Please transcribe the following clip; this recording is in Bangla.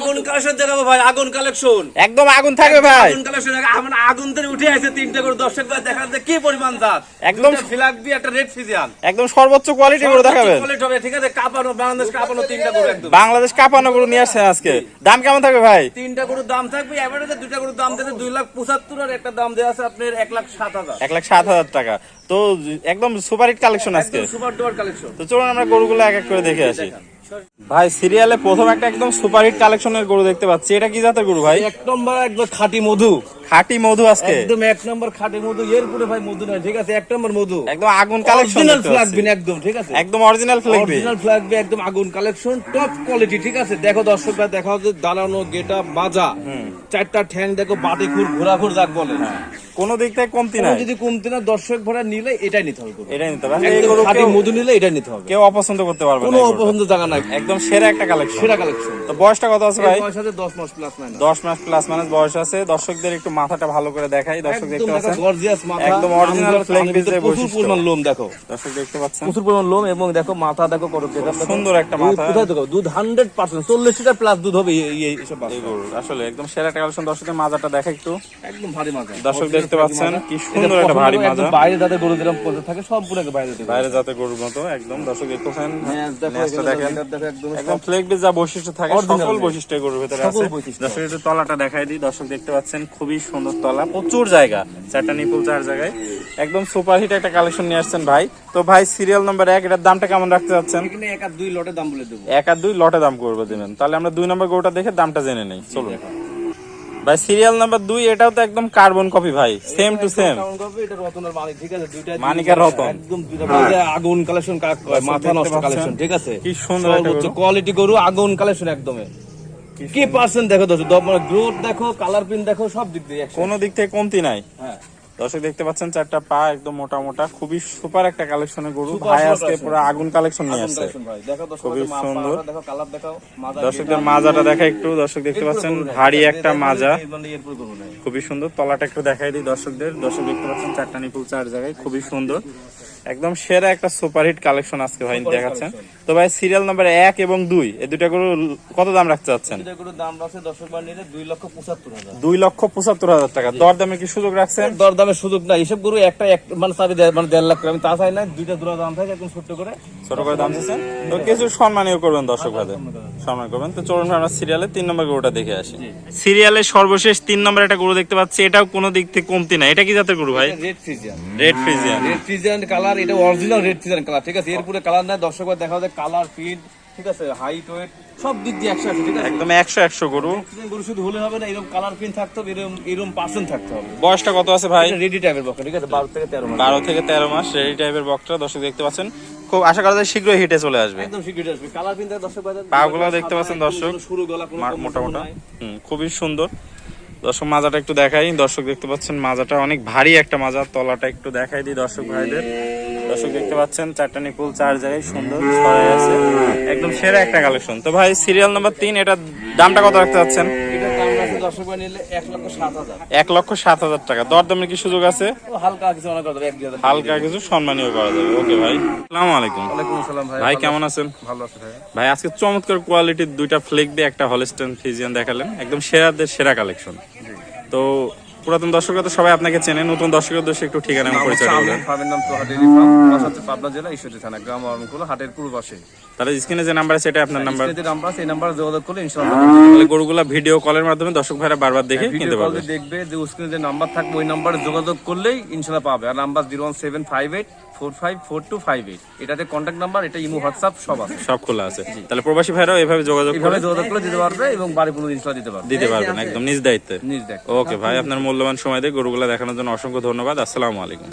আগুন কালেকশন দেখাবো ভাই আগুন কালেকশন। একদম আগুন থাকবে ভাই। আগুন কালেকশন আমার আগুন থেকে উঠে আছে তিনটা করে দর্শক ভাই কি পরিমাণ জাত। একদম- ফিলাক দিয়ে একটা রেড ফিজিয়ান একদম সর্বোচ্চ কোয়ালিটি করে দেখাবেন। কোয়ালিটি হবে ঠিক আছে? কাপানো বাংলাদেশ কাপানো তিনটা করে একদম। বাংলাদেশ কাপানো গরু নিয়ে আসছেন আজকে। দাম কেমন থাকবে ভাই? তিনটা গরুর দাম থাকবে এবারে দুইটা গরুর দাম দিতে দুই লাখ পঁচাত্তর আর একটা দাম দেওয়া আছে আপনার এক লাখ সাত হাজার। এক লাখ সাত হাজার টাকা। তো একদম সুপার হিট কালেকশন আজকে। সুপার ডুয়ার কালেকশন তো চলুন আমরা গরুগুলো এক এক করে দেখে আসি। ভাই সিরিয়ালে প্রথম একটা একদম সুপার হিট কালেকশনের গরু দেখতে পাচ্ছি। এটা কি জাতের গরু ভাই? এক নম্বর একদম খাঁটি মধু। খাঁটি মধু আজকে? একদম এক নম্বর খাঁটি মধু। এর পুরো ভাই মধু নয় ঠিক আছে? এক নম্বর মধু। একদম আগুন কালেকশন অরিজিনাল ফ্ল্যাগ বিন একদম ঠিক আছে? একদম অরিজিনাল ফ্লেক অরিজিনাল ফ্ল্যাগ বি একদম আগুন কালেকশন টপ কোয়ালিটি ঠিক আছে? দেখো দর্শকরা দেখা হচ্ছে দাঁড়ানো গেটা বাজা চারটা ঠ্যাং দেখো বাটি খুর ঘোরাঘুর যাক বলে। কোনো দিক থেকে কমতি নাই। যদি কমতে না দর্শক ভরা নিলে এটাই নিতে হবে এটাই নিতে হবে। একদম খাঁটি মধু নিলে এটাই নিতে হবে। কেউ অপছন্দ করতে পারবে না কোনো অপছন্দ জায়গা নাই। একদম সেরা একটা কালেকশন সেরা কালেকশন তো বয়সটা কত আছে ভাই? বয়স আছে দশ মাস প্লাস নাই দশ মাস প্লাস মাইনাস বয়স আছে। দর্শকদের একটু মাথাটা ভালো করে দেখাই। দর্শক দেখতে দেখো পাচ্ছেন? গর্জিয়াস মাথা। একদম base এর ভিতরে প্রচুর পরিমাণ লোম দেখো। দর্শক দেখতে পাচ্ছেন? প্রচুর পরিমাণ লোম এবং দেখো মাথা দেখো করো সুন্দর একটা মাথা। কোথায় দেখো? দুধ হান্ড্রেড পার্সেন্ট চল্লিশ লিটার প্লাস দুধ হবে এই- এইসব গরু আসলে একদম সেরা একটা কালেকশন দর্শকদের মাথাটা দেখা একটু। একদম ভারী মাথা। দর্শক দেখতে পাচ্ছেন? কি সুন্দর একটা ভারী মাজা। বাইরে যাদের গরু দিলাম পথে থাকে সব পুরো বাইরে দিতে বাইরে যাতে গরুর মতো একদম। দর্শক দেখতে পাচ্ছেন? হ্যাঁ, ন্যাসটা দেখেন। দেখো, দেখো, একদম ফ্লেক বেজ যা বৈশিষ্ট্য থাকে সকল বৈশিষ্ট্য গরুর ভিতরে আছে। দর্শক একটু তলাটা দেখাই দিই। দর্শক দেখতে পাচ্ছেন খুবই সুন্দর তলা প্রচুর জায়গা। চারটা নিপুল চার জায়গায়। একদম সুপারহিট একটা কালেকশন নিয়ে আসছেন ভাই। তো ভাই সিরিয়াল নাম্বার এক এটার দামটা কেমন রাখতে যাচ্ছেন? এখানে এক আর দুই লটে দাম বলে দেবো। এক আর দুই লটে দাম করবে দেবেন। তাহলে আমরা দুই নম্বর গরুটা দেখে দামটা জেনে নেই। চলুন। ভাই সিরিয়াল নাম্বার দুই এটাও তো একদম কার্বন কপি ভাই সেম টু সেম রতন। একদম আগুন কালেকশন কাক মাথা নষ্ট কালেকশন ঠিক আছে? কি সুন্দর। কোয়ালিটি গরু। আগুন কালেকশন একদমে। কি পার্সেন্ট দেখো দর্শক গ্রোথ দেখো কালার প্রিন্ট দেখো সব দিক দিয়ে। কোনো দিক থেকে কমতি নাই। হ্যাঁ। দর্শক দেখতে পাচ্ছেন চারটা পা একদম মোটা মোটা খুবই সুপার একটা কালেকশনের গরু। ভাই আজকে পুরো আগুন কালেকশন নিয়ে আসছে। খুবই সুন্দর। পাটা দেখো, কালার দেখো, মাজা দর্শকদের মাজাটা দেখা একটু দর্শক দেখতে পাচ্ছেন ভারী একটা মাজা। খুবই সুন্দর তলাটা একটু দেখাই দিই দর্শকদের। দর্শক দেখতে পাচ্ছেন চারটা নিপুল চার জায়গায় খুবই সুন্দর। একদম সেরা একটা সুপারহিট কালেকশন আজকে ভাই দেখাচ্ছেন। তো ভাই সিরিয়াল নাম্বার এক এবং দুই এই দুইটা গরু কত দাম রাখতে চাচ্ছেন? দাম আছে দর্শক বার নিলে দুই লক্ষ পঁচাত্তর হাজার। দুই লক্ষ পঁচাত্তর হাজার টাকা। দর দামে কি সুযোগ রাখছেন? দরদামের সুযোগ নাই। এসব গরু একটা এক মানে চাবি মানে দেড় লাখ করে আমি তা চাই না দুইটা দুটো দাম থাকে একদম ছোট্ট করে। ছোট করে দাম দিচ্ছেন তো কিছু সম্মানীয় করবেন দর্শক ভাইদের। সম্মান করবেন। তো চলুন আমরা সিরিয়ালে তিন নম্বর গরুটা দেখে আসি। সিরিয়ালে সর্বশেষ তিন নম্বর একটা গরু দেখতে পাচ্ছি। এটাও কোনো দিক থেকে কমতি না এটা কি জাতের গরু ভাই? Red Friesian red Friesian red Friesian colour এটা অরিজিনাল রেড ফ্রিজিয়ান কালার ঠিক আছে? এরপরে কালার নাই দর্শক দেখা যায় কালার ফিড ঠিক আছে? হাইট ওয়েট সব দিক দিয়ে একশো একশো ঠিক আছে? একদম একশো একশো গরু। গরু শুধু হলে হবে না এরকম কালার প্রিন্ট থাকতে হবে এরকম এরকম পার্সেন্ট থাকতে হবে। বয়সটা কত আছে ভাই? রেডি টাইপের বক্কা ঠিক আছে? বারো থেকে তেরো মাস। বারো থেকে তেরো মাস রেডি টাইপের বকটা দর্শক দেখতে পাচ্ছেন। খুব আশা করা যায় শীঘ্রই হিটে চলে আসবে। একদম সিকিউরিটি আসবে। কালার প্রিন্ট দর্শক পাগুলো দেখতে পাচ্ছেন দর্শক। শুরু গলা কোনো মোটা মোটা খুবই সুন্দর। দর্শক মাজাটা একটু দেখাই। দর্শক দেখতে পাচ্ছেন মাজাটা অনেক ভারী একটা মাজা। তলাটা একটু দেখাই দিই দর্শক ভাইদের। দর্শক দেখতে পাচ্ছেন চারটা নিপুল চার জায়গায় সুন্দর ছড়াই আছে। একদম সেরা একটা কালেকশন। তো ভাই সিরিয়াল নাম্বার তিন এটা দামটা কত রাখতে চাচ্ছেন? এক লক্ষ সাত হাজার। টাকা। দরদামের কি সুযোগ আছে? হালকা কিছু মনে সম্মানীয় করা যাবে। ওকে ভাই আসসালামু আলাইকুম। ভাই কেমন আছেন? ভালো আছে ভাই। ভাই আজকে চমৎকার কোয়ালিটির দুইটা ফ্লেক দিয়ে একটা হলস্টেন ফিজিয়ান দেখালেন। একদম সেরাদের সেরা কালেকশন। তো পুরাতন দর্শকরা তো সবাই আপনাকে চেনে নতুন দর্শকের দোষে একটু ঠিকানা এবং পরিচয় দিবেন ফার্মের নাম তো হাটের ফার্ম। পাবনা জেলা ঈশ্বরদী থানা গ্রাম অরণকুলা হাটের পূর্ব পাশে। তাহলে স্ক্রিনে যে নাম্বার আছে এটা আপনার নাম্বার যে নাম্বার আছে এই নাম্বার যোগাযোগ করলে ইনশাআল্লাহ তাহলে গরুগুলা ভিডিও কলের মাধ্যমে দর্শক ভাইরা বারবার দেখে কিনতে পারবে। কলে দেখবে যে স্ক্রিনে যে নাম্বার থাকবে ওই নাম্বারে যোগাযোগ করলেই ইনশাআল্লাহ পাবে। আর number zero one seven five eight four five four two five eight এটাতে কন্ট্যাক্ট নাম্বার এটা ইমো হোয়াটসঅ্যাপ সব আছে। সব খোলা আছে। তাহলে প্রবাসী ভাইরাও এভাবে যোগাযোগ করে যোগাযোগ করে দিতে পারবে এবং বাড়ি পুরো ইনশাআল্লাহ দিতে পারবে। দিতে পারবেন একদম নিজ দায়িত্বে। নিজ দেখ ওকে ভাই আপনার মূল্যবান সময় দিয়ে গরুগুলা দেখানোর জন্য অসংখ্য ধন্যবাদ। আসসালামু আলাইকুম।